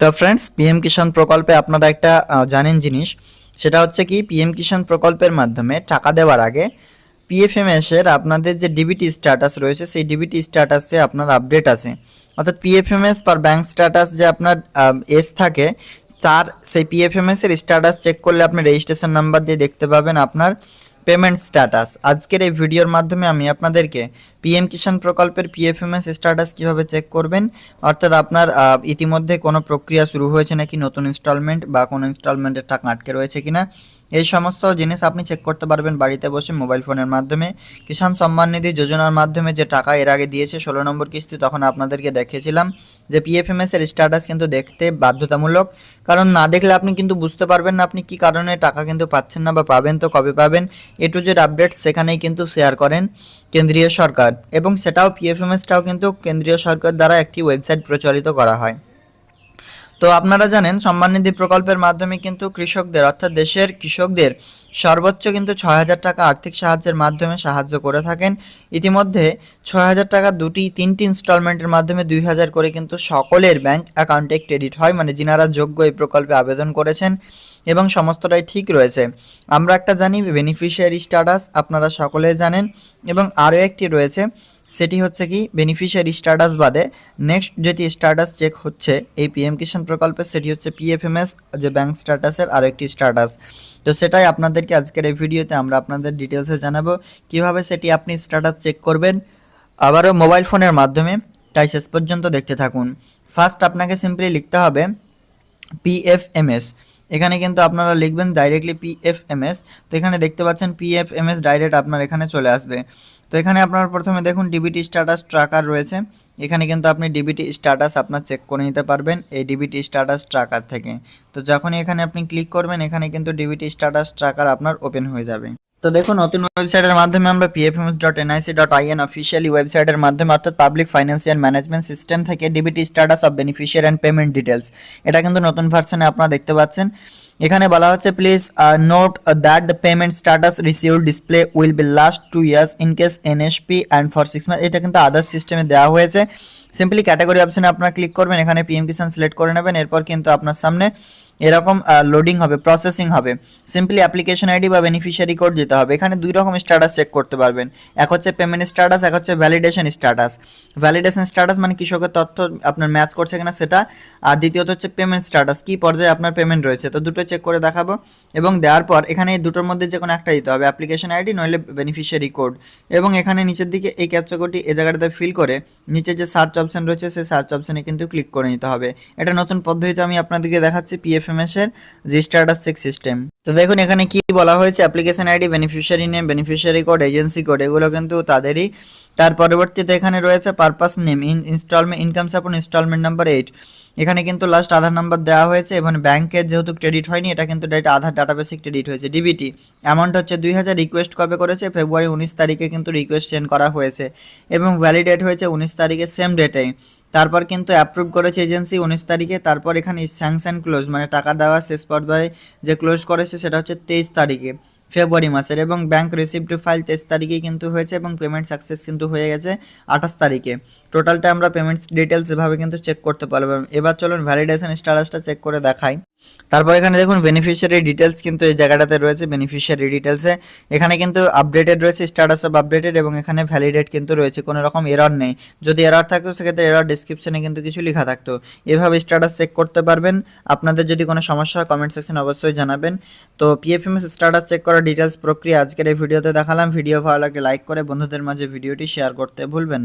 তো friends PM কিষাণ প্রকল্পে আপনারা একটা জানেন জিনিস। সেটা হচ্ছে কি পিএম কিষাণ প্রকল্পের মাধ্যমে টাকা দেওয়ার আগে পিএফএমএস এর আপনাদের যে ডিবিটি স্ট্যাটাস রয়েছে, সেই ডিবিটি স্ট্যাটাসে আপনার আপডেট আছে অর্থাৎ পিএফএমএস পার ব্যাংক স্ট্যাটাস যে আপনার এস থাকে, তার সেই পিএফএমএস এর স্ট্যাটাস চেক করলে আপনি রেজিস্ট্রেশন নাম্বার দিয়ে দেখতে পাবেন আপনার পেমেন্ট স্ট্যাটাস আজকের এই ভিডিওর মাধ্যমে আমি আপনাদেরকে পিএম কিষাণ প্রকল্পের পিএফএমএস স্ট্যাটাস কীভাবে চেক করবেন? অর্থাৎ আপনার ইতিমধ্যে কোনো প্রক্রিয়া শুরু হয়েছে নাকি নতুন ইনস্টলমেন্ট বা কোনো ইনস্টলমেন্টের টাকা আটকে রয়েছে কিনা? এই সমস্ত জিনিস আপনি চেক করতে পারবেন বাড়িতে বসে মোবাইল ফোনের মাধ্যমে। কিষাণ সম্মান নিধি যোজনার মাধ্যমে যে টাকা এর আগে দিয়েছে ষোলো নম্বর কিস্তি তখন আপনাদেরকে দেখিয়েছিলাম যে পিএফএমএস এর স্ট্যাটাস কিন্তু দেখতে বাধ্যতামূলক। কারণ না দেখলে আপনি কিন্তু বুঝতে পারবেন না আপনি কি কারণে টাকা কিন্তু পাচ্ছেন না বা পাবেন তো কবে পাবেন। এ টু জেড আপডেট সেখানেই কিন্তু শেয়ার করেন কেন্দ্রীয় সরকার। এবং সেটাও পিএফএমএসটাও কিন্তু কেন্দ্রীয় সরকার দ্বারা একটি ওয়েবসাইট প্রচলিত করা হয়। তো আপনারা জানেন সম্মান নিধি প্রকল্পের মাধ্যমে কিন্তু কৃষকদের, অর্থাৎ দেশের কৃষকদের সর্বোচ্চ কিন্তু ছয় হাজার টাকা আর্থিক সাহায্যের মাধ্যমে সাহায্য করে থাকেন। ইতিমধ্যে ছয় হাজার টাকা দুটি, তিনটি ইনস্টলমেন্টের মাধ্যমে দুই হাজার করে কিন্তু সকলের ব্যাংক অ্যাকাউন্টে ক্রেডিট হয় মানে যিনারা যোগ্য এই প্রকল্পে আবেদন করেছেন এবং সমস্তটাই ঠিক রয়েছে। আমরা একটা জানি বেনিফিশিয়ারি স্ট্যাটাস আপনারা সকলে জানেন এবং আরও একটি রয়েছে সেটি হচ্ছে কি বেনিফিশিয়ারি স্ট্যাটাস বাদে নেক্সট যেটি স্ট্যাটাস চেক হচ্ছে এই পিএম কিষাণ প্রকল্পে, সেটি হচ্ছে পিএফএমএস যে ব্যাংক স্ট্যাটাসের আরও একটি স্ট্যাটাস তো সেটাই আপনাদেরকে আজকের এই ভিডিওতে আমরা আপনাদের ডিটেলসে জানাব, কীভাবে সেটি আপনি স্ট্যাটাস চেক করবেন। আবারও মোবাইল ফোনের মাধ্যমে, তাই শেষ পর্যন্ত দেখতে থাকুন। ফার্স্ট আপনাকে সিম্পলি লিখতে হবে পিএফএমএস এখানে কিন্তু আপনারা লিখবেন ডাইরেক্টলি পিএফএমএস তো এখানে দেখতে পাচ্ছেন পিএফএমএস ডাইরেক্ট আপনার এখানে চলে আসবে। তো এখানে আপনার প্রথমে দেখুন ডিবিটি স্ট্যাটাস ট্রাকার রয়েছে। এখানে কিন্তু আপনি ডিবিটি স্ট্যাটাস আপনার চেক করে নিতে পারবেন এই ডিবিটি স্ট্যাটাস ট্রাকার থেকে। তো যখনই এখানে আপনি ক্লিক করবেন, এখানে কিন্তু ডিবিটি স্ট্যাটাস ট্রাকার আপনার ওপেন হয়ে যাবে। তো দেখুন, নতুন ওয়েবসাইটের মাধ্যমে আমরা PFMS dot NIC dot IN officially ওয়েবসাইটের মাধ্যমে অর্থাৎ পাবলিক ফাইন্যান্সিয়াল ম্যানেজমেন্ট সিস্টেম থেকে DBT status of beneficiary and payment details এটা কিন্তু নতুন ভার্সনে আপনারা দেখতে পাচ্ছেন। এখানে বলা হচ্ছে please note that the payment status receive display will be last two years in case NSP and for six month এটা কিন্তু আদার্স সিস্টেমে দেওয়া হয়েছে। সিম্পলি ক্যাটাগরি অপশনে আপনারা ক্লিক করবেন, এখানে পিএম কিষান সিলেক্ট করে নেবেন, এরপর কিন্তু আপনার সামনে এরকম লোডিং হবে প্রসেসিং হবে। সিম্পলি অ্যাপ্লিকেশন আইডি বা বেনিফিশিয়ারি কোড দিতে হবে। এখানে দুই রকম স্ট্যাটাস চেক করতে পারবেন। এক হচ্ছে পেমেন্ট স্ট্যাটাস এক হচ্ছে ভ্যালিডেশন স্ট্যাটাস ভ্যালিডেশন স্ট্যাটাস মানে কৃষকের তথ্য আপনার ম্যাচ করছে কিনা সেটা। আর দ্বিতীয়ত হচ্ছে পেমেন্ট স্ট্যাটাস কী পর্যায়ে আপনার পেমেন্ট রয়েছে। তো দুটো চেক করে দেখাবো। এবং দেওয়ার পর এখানে এই দুটোর মধ্যে যে কোনো একটা দিতে হবে। অ্যাপ্লিকেশন আইডি নইলে বেনিফিশিয়ারি কোড এবং এখানে নিচের দিকে এই ক্যাপচা এই জায়গাটাতে ফিল করে নিচে যে সার্চ অপশন রয়েছে, সেই সার্চ অপশনে কিন্তু ক্লিক করে নিতে হবে। এটা নতুন পদ্ধতিতে আমি আপনাদেরকে দেখাচ্ছি পিএফএমএস এর স্ট্যাটাস চেক সিস্টেম তো দেখুন, এখানে কি বলা হয়েছে? Application ID beneficiary name beneficiary code agency code এগুলো কিন্তু তাদেরই। তার পরবর্তীতে এখানে রয়েছে purpose name in installment income support installment number eight এখানে কিন্তু লাস্ট আধার নাম্বার দেওয়া হয়েছে, এবং ব্যাংকের যেহেতু ক্রেডিট হয়নি, এটা কিন্তু ডাইরেক্ট আধার ডাটাবেসে ক্রেডিট হয়েছে ডিবিটি অ্যামাউন্ট হচ্ছে দুই হাজার রিকোয়েস্ট কবে করেছে? ফেব্রুয়ারি উনিশ তারিখে কিন্তু রিকোয়েস্ট সেন্ড করা হয়েছে, এবং ভ্যালিডেট হয়েছে উনিশ তারিখে সেম ডেটেই তারপর কিন্তু অ্যাপ্রুভ করেছে এজেন্সি উনিশ তারিখে। তারপর এখানে স্যাংশন ক্লোজ মানে টাকা দেওয়া শেষ পর্যায়ে যে ক্লোজ করেছে সেটা হচ্ছে তেইশ তারিখে ফেব্রুয়ারি মাসের। এবং ব্যাংক রিসিভ টু ফাইল তেইশ তারিখেই কিন্তু হয়েছে এবং পেমেন্ট সাকসেস কিন্তু হয়ে গেছে আঠাশ তারিখে। টোটালটা আমরা পেমেন্টস ডিটেলস এভাবে কিন্তু চেক করতে পারব। এবার চলুন ভ্যালিডেশন স্ট্যাটাসটা চেক করে দেখাই। তারপর এখানে দেখুন বেনিফিশিয়ারি ডিটেলস কিন্তু এই জায়গাটাতে রয়েছে বেনিফিশিয়ারি ডিটেলসে এখানে কিন্তু আপডেটেড রয়েছে স্ট্যাটাস অফ আপডেটেড এবং এখানে ভ্যালিডেট কিন্তু রয়েছে, কোনো রকম এরর নেই। যদি এরর থাকতো, সেক্ষেত্রে এরর ডিসক্রিপশনে কিন্তু কিছু লেখা থাকতো। এভাবে স্ট্যাটাস চেক করতে পারবেন। আপনাদের যদি কোনো সমস্যা হয় কমেন্ট সেকশন অবশ্যই জানাবেন। তো পিএফএমএস স্ট্যাটাস চেক করার ডিটেলস প্রক্রিয়া আজকের এই ভিডিওতে দেখালাম। ভিডিও ভালো লাগলে লাইক করে বন্ধুদের মাঝে ভিডিওটি শেয়ার করতে ভুলবেন না।